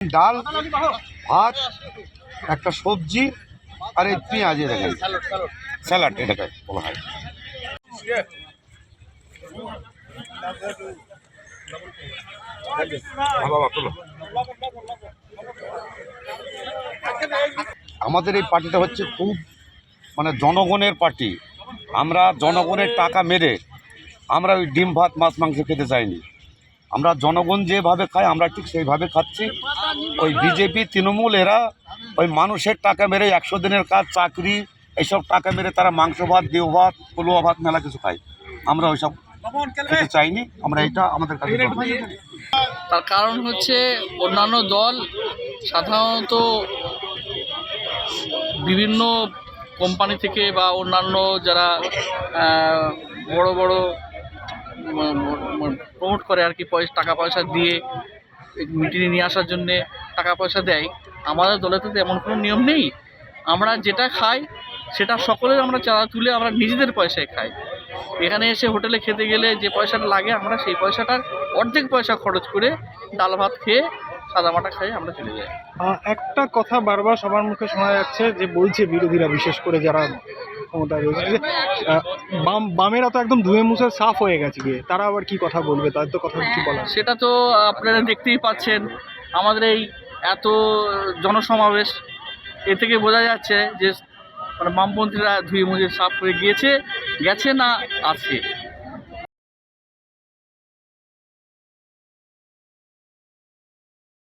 ডাল, ভাত, একটা সবজি আর এই পেঁয়াজ এ দেখেন। স্যালাড এটাকে বলা হয়। আমাদের এই পার্টিটা হচ্ছে খুব মানে জনগণের পার্টি। আমরা জনগণের টাকা মেরে আমরা ওই ডিম, ভাত, মাছ, মাংস খেতে চাইনি। আমরা জনগণ যেভাবে খায় আমরা ঠিক সেইভাবে খাচ্ছি। ওই বিজেপি তৃণমূল এরা ওই মানুষের টাকা মেরে একশো দিনের কাজ চাকরি এইসব টাকা মেরে তারা মাংস ভাত দেও ভাত পলুয়া ভাত মেলা কিছু খায়। আমরা ওইসব খেতে চাইনি আমরা এটা আমাদের কাছে তার কারণ হচ্ছে অন্যান্য দল সাধারণত বিভিন্ন কোম্পানি থেকে বা অন্যান্য যারা বড় বড় প্রমোট করে আর কি পয়সা টাকা পয়সা দিয়ে মিটিংয়ে নিয়ে আসার জন্যে টাকা পয়সা দেয়। আমাদের দলেতে তো এমন কোনো নিয়ম নেই। আমরা যেটা খাই, সেটা সকলের আমরা চাঁদা তুলে আমরা নিজেদের পয়সায় খাই। এখানে এসে হোটেলে খেতে গেলে যে পয়সাটা লাগে, আমরা সেই পয়সাটার অর্ধেক পয়সা খরচ করে ডাল ভাত খেয়ে সাদা মাটা খাই আমরা চলে যাই। একটা কথা বারবার সবার মুখে শোনা যাচ্ছে যে বলছে বিরোধীরা বিশেষ করে যারা ক্ষমতায় রয়েছে যে বাম বামেরা তো একদম ধুয়ে মুছে সাফ হয়ে গেছে গিয়ে। তারা আবার কি কথা বলবে? তাদের তো কথা কিছু বলার? সেটা তো আপনারা দেখতেই পাচ্ছেন। আমাদের এই এত জনসমাবেশ এ থেকে বোঝা যাচ্ছে যে মানে বামপন্থীরা ধুয়ে মুছে সাফ হয়ে গিয়েছে গেছে না আছে।